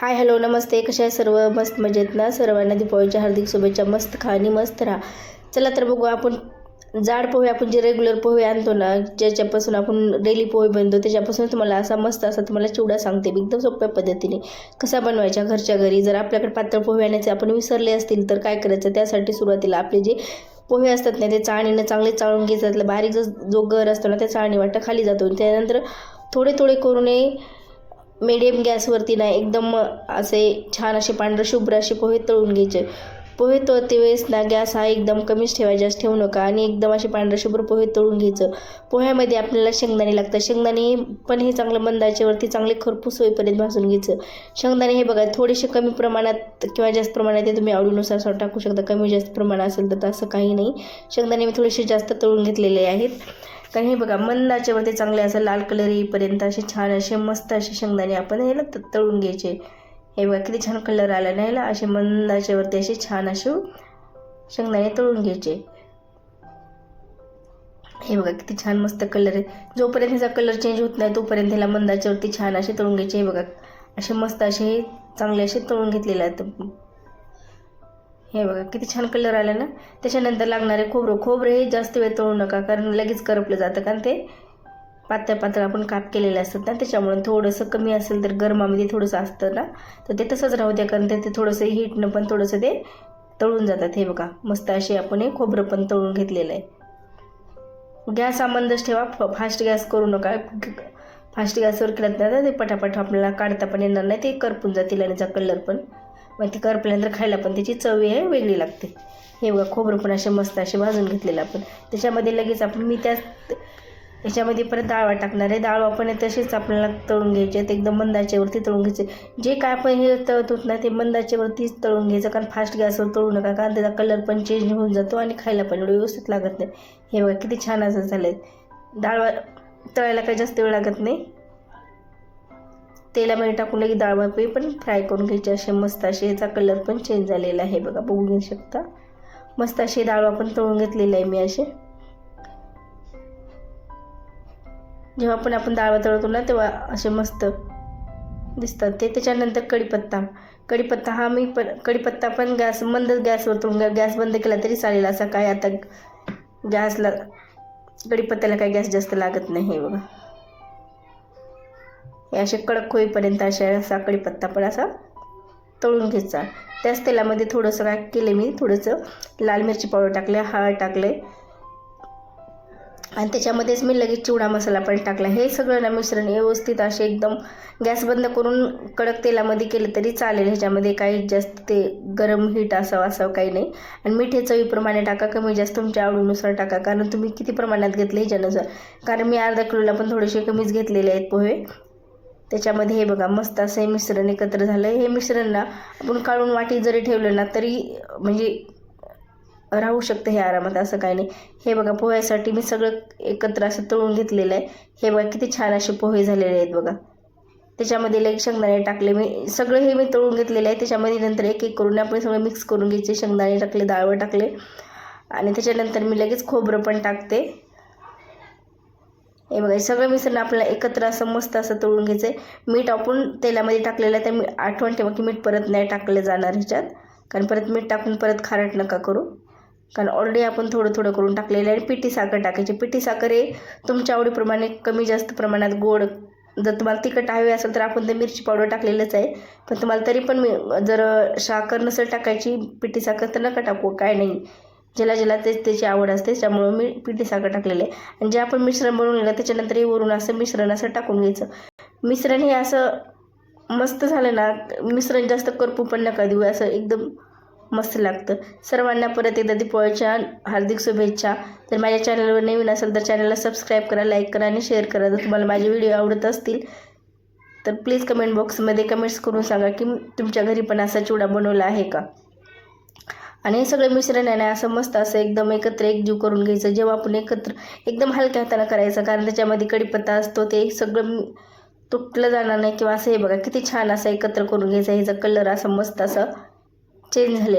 Hi hello नमस्ते. कशा आहे सर्व? मस्त मजेत ना? सर्वांना दीपावलीच्या हार्दिक शुभेच्छा. मस्त खा आणि मस्त राहा. चला तर बघू आपण जाड पोहे आपण जे रेग्युलर पोहे आणतो ना ज्याच्यापासून आपण डेली पोहे बनतो त्याच्यापासून तुम्हाला असा मस्त असा तुम्हाला चिवडा सांगते मी. एकदम सोप्या पद्धतीने. कसा बनवायचा घरच्या घरी? जर आपल्याकडे पातळ पोहे आणायचे आपण विसरले असतील तर काय करायचं? त्यासाठी सुरुवातीला आपले जे पोहे असतात ना ते चाळणीनं चांगले चाळून घेतात बारीक जो गर असतो ना त्या चाळणी वाटतं खाली जातो. त्यानंतर थोडे थोडे करून मिडियम गॅसवरती ना एकदम असे छान असे पांढरे शुभ्र असे पोहे तळून घ्यायचे. पोहे तळते वेळेस ना गॅस हा एकदम कमीच ठेवायचा जास्त ठेवू नका. आणि एकदम असे पांढरे शुभ्र पोहे तळून घ्यायचं. पोह्यामध्ये आपल्याला शेंगदाणे लागतात. शेंगदाणे पण हे चांगलं मंदाच्यावरती चांगले खरपूस होईपर्यंत भाजून घ्यायचं. शेंगदाणे हे बघा थोडेसे कमी प्रमाणात किंवा जास्त प्रमाणात ते तुम्ही आवडीनुसार असं टाकू शकता. कमी जास्त प्रमाण असेल तर तसं काही नाही. शेंगदाणे मी थोडेसे जास्त तळून घेतलेले आहेत. कारण हे बघा मंदाच्यावरती चांगले असं लाल कलर येईपर्यंत असे छान असे मस्त असे शेंगदाणे आपण ह्याला त- तळून घ्यायचे. हे बघा किती छान कलर आला ना ह्याला असे मंदाच्यावरती असे छान असे शेंगदाणे तळून घ्यायचे. हे बघा किती छान मस्त कलर आहे. जोपर्यंत ह्याचा कलर चेंज होत नाही तोपर्यंत ह्याला मंदाच्यावरती छान असे तळून घ्यायचे. हे बघा असे मस्त असे चांगले असे तळून घेतलेले आहेत. हे बघा किती छान कलर आला ना? त्याच्यानंतर लागणारे खोबरं. खोबरं हे जास्त वेळ तळू नका कारण लगेच करपलं जातं. कारण ते पातळ पातळ आपण काप केलेले असतात ना त्याच्यामुळे थोडंसं कमी असेल तर गरमामध्ये थोडंसं असतं ना? तर ते तसंच राहू द्या कारण ते थोडंसं हीटनं पण थोडंसं ते तळून जातात. हे बघा मस्त असे आपण हे खोबरं पण तळून घेतलेलं आहे. गॅस आमंदच ठेवा फ फास्ट गॅस करू नका. फास्ट गॅसवर केलं ना ते पटापट आपल्याला काढता पण येणार नाही ते करपून जातील आणि त्याचा कलर पण. मग ते करपल्यानंतर खायला पण त्याची चव आहे वेगळी लागते. हे बघा खोबरं पण असे मस्त असे भाजून घेतलेलं आपण. त्याच्यामध्ये लगेच आपण मी त्या त्याच्यामध्ये परत डाळ टाकणार आहे. डाळ आपण तसेच आपल्याला तळून घ्यायचे आहेत. एकदम मंदाच्यावरती तळून घ्यायचे जे काय आपण हे तळत होत ना ते मंदाच्यावरतीच तळून घ्यायचं. कारण फास्ट गॅसवर तळू नका कारण त्याचा कलर पण चेंज होऊन जातो आणि खायला पण एवढं व्यवस्थित लागत नाही. हे बघा किती छान असं झालं आहे डाळ तळायला काही जास्त वेळ लागत नाही. तेलामध्ये टाकून लगेच डाळ पण फ्राय करून घ्यायचे. असे मस्त असे ह्याचा कलर पण चेंज झालेला आहे बघा. बघू घेऊ शकता. मस्त असे डाळ आपण तळून घेतलेले आहे मी असे. जेव्हा पण आपण डाळ तळतो ना तेव्हा असे मस्त दिसतात ते. त्याच्यानंतर कढीपत्ता. कढीपत्ता हा मी पण कढीपत्ता पण गॅस मंदच गॅसवर तळून गॅस बंद केला तरी चालेल. असा काय आता गॅसला कढीपत्त्याला काही गॅस जास्त लागत नाही बघा. हे असे कडक होईपर्यंत अशा असा कढीपत्ता पण असा तळून घ्यायचा. त्याच तेलामध्ये थोडंसं काय केलं मी? थोडंसं लाल मिरची पावडर टाकले हळद टाकले आणि त्याच्यामध्येच मी लगेच चिवडा मसाला पण टाकला. हे सगळं ना मिश्रण व्यवस्थित असे एकदम गॅस बंद करून कडक तेलामध्ये केलं तरी चालेल. ह्याच्यामध्ये काही जास्त ते गरम हीट असावं असावं काही नाही. आणि मीठ चवीप्रमाणे टाका कमी जास्त तुमच्या आवडीनुसार टाका. कारण तुम्ही किती प्रमाणात घेतले ह्याच्यानुसार? कारण मी अर्धा किलोला पण थोडेसे कमीच घेतलेले आहेत पोहे. त्याच्यामध्ये हे बघा मस्त असं हे मिश्रण एकत्र झालं. हे मिश्रण ना आपण काढून वाटी जरी ठेवलं ना तरी म्हणजे राहू शकतं हे आरामात असं काही नाही. हे बघा पोह्यासाठी मी सगळं एकत्र असं तळून घेतलेलं आहे. हे बघा किती छान असे पोहे झालेले आहेत बघा. त्याच्यामध्ये लगे शेंगदाणे टाकले. मी सगळं हे मी तळून घेतलेलं आहे. त्याच्यामध्ये नंतर एक एक करून आपण सगळं मिक्स करून घ्यायचे. शेंगदाणे टाकले डाळवं टाकले. आणि त्याच्यानंतर मी लगेच खोबरं पण टाकते. हे बघा हे सगळं मिसळून आपल्याला एकत्र असं मस्त असं तळून घ्यायचं आहे मीठ आपण तेलामध्ये टाकलेलं आहे तर मी आठवण ठेवा की मीठ परत नाही टाकलं जाणार ह्याच्यात. कारण परत मीठ टाकून परत खारट नका करू. कारण ऑलरेडी आपण थोडं थोडं करून टाकलेलं आहे आणि पिठी साखर टाकायची. पिठी साखर हे तुमच्या आवडीप्रमाणे कमी जास्त प्रमाणात गोड जर तुम्हाला तिखट हवे असेल तर आपण ते मिरची पावडर टाकलेलंच आहे. पण तुम्हाला तरी पण मी जर साखर नसेल टाकायची पिठी साखर तर नका टाकू काय नाही. ज्याला ज्याला तेच त्याची आवड असते त्यामुळं मी पिठी साखर टाकलेलं आहे. आणि जे आपण मिश्रण बनवलेलं त्याच्यानंतर हे वरून असं मिश्रण असं टाकून घ्यायचं. मिश्रण हे असं मस्त झालं ना मिश्रण जास्त करपू पण नका देऊ असं एकदम मस्त लागतं. सर्वांना परत एकदा दीपावळीच्या हार्दिक शुभेच्छा. तर माझ्या चॅनलवर नवीन असेल तर चॅनलला सबस्क्राईब करा लाईक करा आणि शेअर करा. जर तुम्हाला माझे व्हिडिओ आवडत असतील तर प्लीज कमेंट बॉक्समध्ये कमेंट्स करून सांगा की तुमच्या घरी पण असा चिवडा बनवला आहे का? आणि हे सगळं मिश्रण आहे ना असं मस्त असं एकदम एकत्र एकजीव करून घ्यायचं. जेव्हा आपण एकत्र एकदम हलक्या हाताने करायचं कारण त्याच्यामध्ये कढीपत्ता असतो ते सगळं तुटलं जाणार नाही. किंवा असं हे बघा किती छान असं एकत्र करून घ्यायचं. ह्याचा कलर असं मस्त असं चेंज झालेला